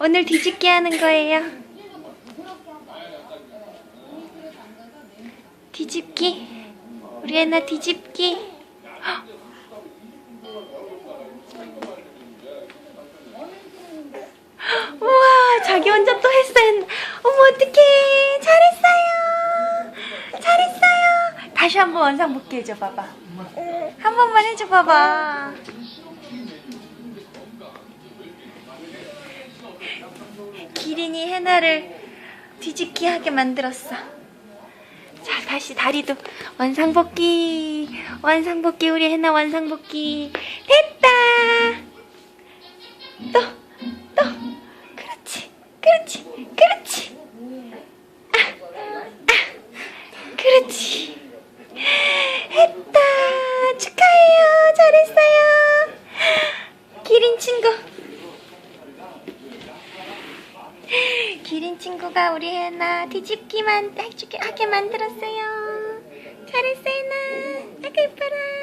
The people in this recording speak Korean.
오늘 뒤집기 하는 거예요. 뒤집기. 우리 애나 뒤집기. 헉! 우와, 자기 혼자 또 했어. 어머, 어떡해. 잘했어요. 잘했어요. 다시 한번 원상 복귀 해줘 봐봐. 한 번만 해줘 봐봐. 기린이 해나를 뒤집기 하게 만들었어. 자, 다시 다리도 원상복귀. 원상복귀, 우리 해나 원상복귀. 됐다! 또, 또. 그렇지, 그렇지, 그렇지. 아, 아, 그렇지. 했다! 축하해요. 잘했어요. 기린 친구. 기린 친구가 우리 해나 뒤집기만 해주게 하게 만들었어요. 잘했어 해나. 아가 이뻐라.